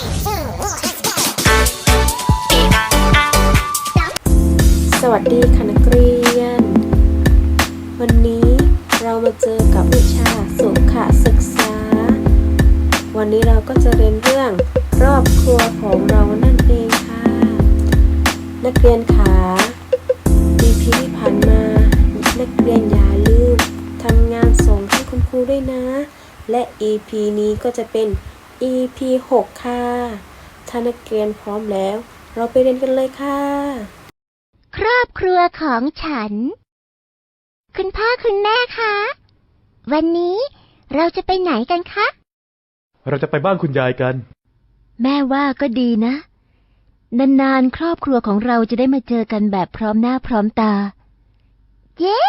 สวัสดีค่ะนักเรียน วันนี้เรามาเจอกับวิชาสุขศึกษา วันนี้เราก็จะเรียนเรื่องรอบครัวของเรานั่นเองค่ะ นักเรียนขาปีพีที่ผ่านมา นักเรียนอย่าลืมทำงานส่งให้คุณครูด้วยนะ และ EP นี้ก็จะเป็น EP 6 ค่ะ ถ้านักเรียนพร้อมแล้ว เราไปเรียนกันเลยค่ะ ครอบครัวของฉัน คุณพ่อคุณแม่คะ วันนี้เราจะไปไหนกันคะ เราจะไปบ้านคุณยายกัน แม่ว่าก็ดีนะ นานๆ ครอบครัวของเราจะได้มาเจอกันแบบพร้อมหน้าพร้อมตา เย้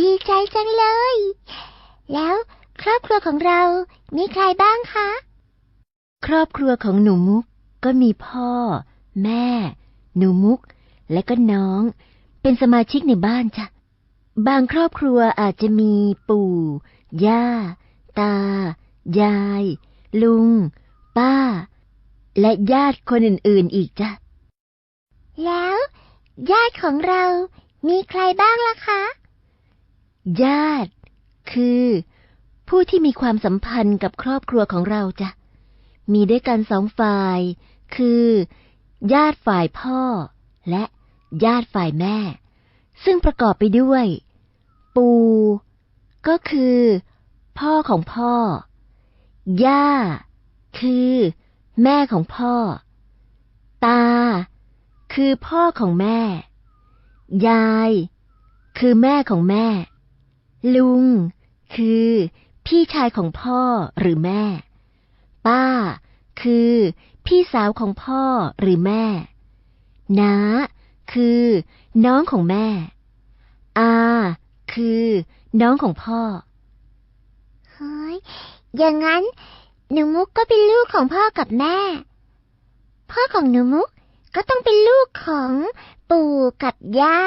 ดีใจจังเลย แล้ว ครอบครัวของเรา มีใครบ้างคะ ครอบครัวของหนูมุกก็มีพ่อ แม่ หนูมุก และก็น้อง เป็นสมาชิกในบ้านจ้ะ บางครอบครัวอาจจะมีปู่ ย่า ตา ยาย ลุง ป้า และญาติคนอื่นๆอีกจ้ะ แล้ว ญาติของเรา มีใครบ้างล่ะคะ ญาติ คือ ผู้ที่มีความสัมพันธ์กับครอบครัวของเราจ้ะ มีด้วยกันสองฝ่าย คือ ญาติฝ่ายพ่อ และญาติฝ่ายแม่ ซึ่งประกอบไปด้วย ปู่ ก็คือ พ่อของพ่อ ย่า คือ แม่ของพ่อ ตา คือพ่อของแม่ ยาย คือแม่ของแม่ ลุง คือ พี่ชายของพ่อหรือแม่ ป้า คือพี่สาวของพ่อหรือแม่ น้า คือน้องของแม่ อา คือน้องของพ่อ เฮ้ย อย่างนั้นหนูมุกก็เป็นลูกของพ่อกับแม่ พ่อของหนูมุกก็ต้องเป็นลูกของปู่กับย่า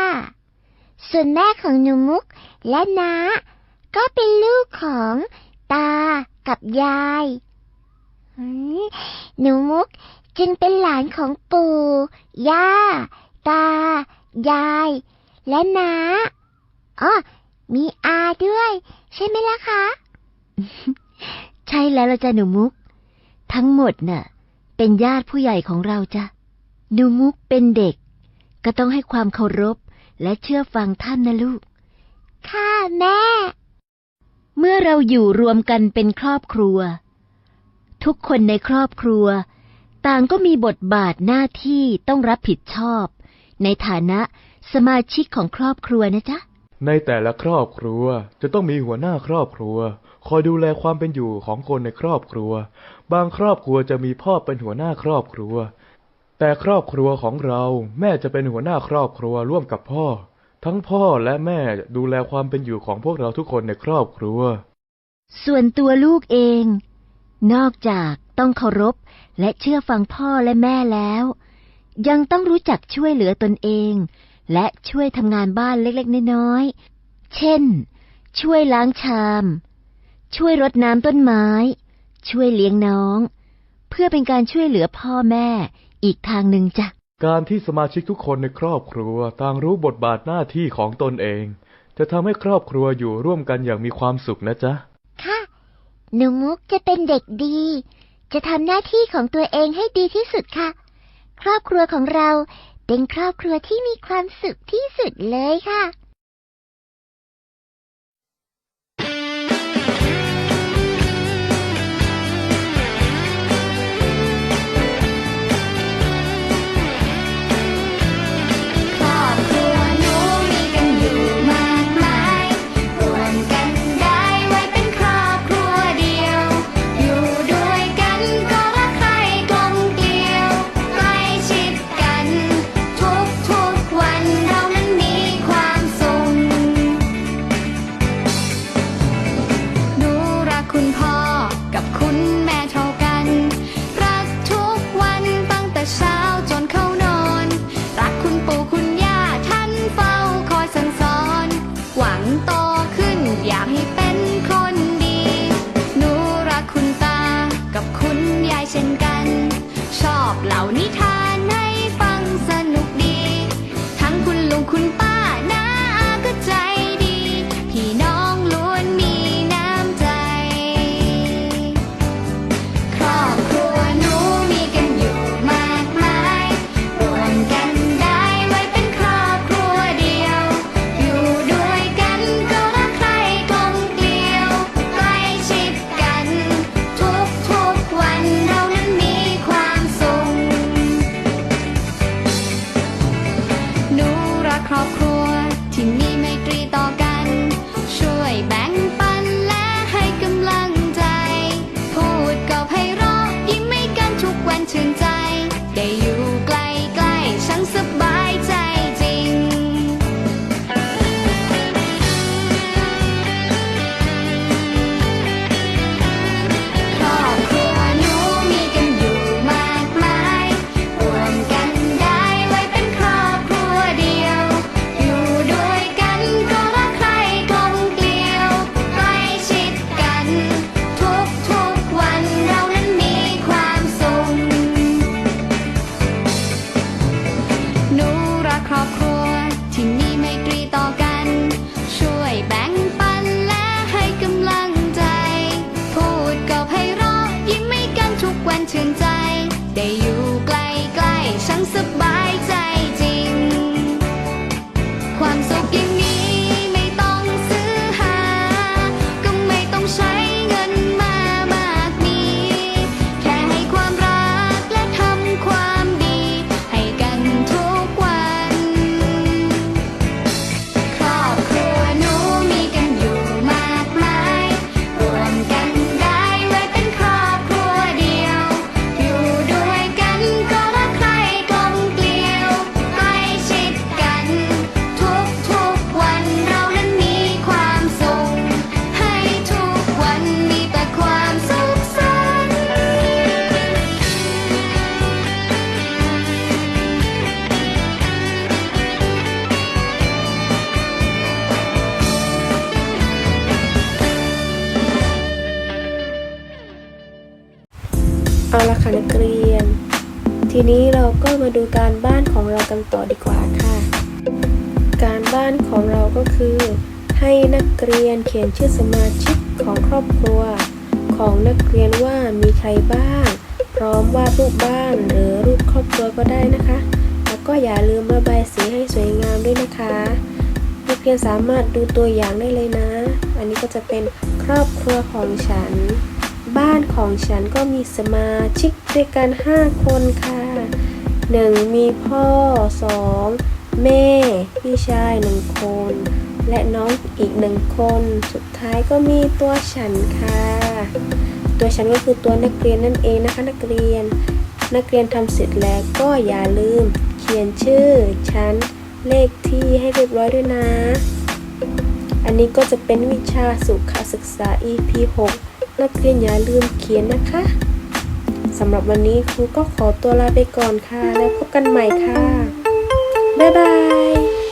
ส่วนแม่ของหนูมุกและน้า ก็เป็นลูกของตากับยายหืมหนูมุกจึงเป็นหลานของปู่ ย่า ตา ยาย และน้าอ๋อมีอาด้วย ใช่ไหมล่ะคะ ใช่แล้วละจ้ะหนูมุก ทั้งหมดน่ะ เป็นญาติผู้ใหญ่ของเราจ้ะหนูมุกเป็นเด็ก ก็ต้องให้ความเคารพและเชื่อฟังท่านนะลูก ค่ะแม่ เมื่อเราอยู่รวมกันเป็นครอบครัว ทุกคนในครอบครัว ต่างก็มีบทบาทหน้าที่ต้องรับผิดชอบ ในฐานะสมาชิกของครอบครัวนะจ๊ะ ในแต่ละครอบครัวจะต้องมีหัวหน้าครอบครัว คอยดูแลความเป็นอยู่ของคนในครอบครัว บางครอบครัวจะมีพ่อเป็นหัวหน้าครอบครัว แต่ครอบครัวของเราแม่จะเป็นหัวหน้าครอบครัวร่วมกับพ่อ ทั้งพ่อและแม่ดูแลความเป็นอยู่ของพวกเราทุกคนในครอบครัว ส่วนตัวลูกเอง นอกจากต้องเคารพและเชื่อฟังพ่อและแม่แล้ว ยังต้องรู้จักช่วยเหลือตนเอง และช่วยทำงานบ้านเล็กๆน้อยๆ เช่น ช่วยล้างชาม ช่วยรดน้ำต้นไม้ ช่วยเลี้ยงน้อง เพื่อเป็นการช่วยเหลือพ่อแม่อีกทางหนึ่งจ้ะ การที่สมาชิกทุกคนในครอบครัวต่างรู้บทบาทหน้าที่ของตนเอง จะทำให้ครอบครัวอยู่ร่วมกันอย่างมีความสุขนะจ๊ะ ค่ะ หนูมุกจะเป็นเด็กดี จะทำหน้าที่ของตัวเองให้ดีที่สุดค่ะ ครอบครัวของเราเป็นครอบครัวที่มีความสุขที่สุดเลยค่ะ อยากให้เป็นคนดี หนูรักคุณตา กับคุณยายเช่นกัน ชอบเหล่านิทาน เอาละค่ะนักเรียน ทีนี้เราก็มาดูการบ้านของเรากันต่อดีกว่าค่ะ การบ้านของเราก็คือ ให้นักเรียนเขียนชื่อสมาชิกของครอบครัว ของนักเรียนว่ามีใครบ้าง พร้อมวาดรูปบ้านหรือรูปครอบครัวก็ได้นะคะ แล้วก็อย่าลืมระบายสีให้สวยงามด้วยนะคะ นักเรียนสามารถดูตัวอย่างได้เลยนะ อันนี้ก็จะเป็นครอบครัวของฉัน บ้านของฉันก็มีสมาชิกด้วยกัน 5 คนค่ะ 1. มีพ่อ 2. แม่ พี่ชาย 1 คน และน้องอีก 1 คน สุดท้ายก็มีตัวฉันค่ะ ตัวฉันก็คือตัวนักเรียนนั่นเองนะคะนักเรียน นักเรียนทำเสร็จแล้วก็อย่าลืม เขียนชื่อ ชั้น เลขที่ให้เรียบร้อยด้วยนะ อันนี้ก็จะเป็นวิชาสุขศึกษา EP 6 นักเรียนอย่าลืมเขียนนะคะสำหรับวันนี้ครูก็ขอตัวลาไปก่อนค่ะ แล้วพบกันใหม่ค่ะ บ๊ายบาย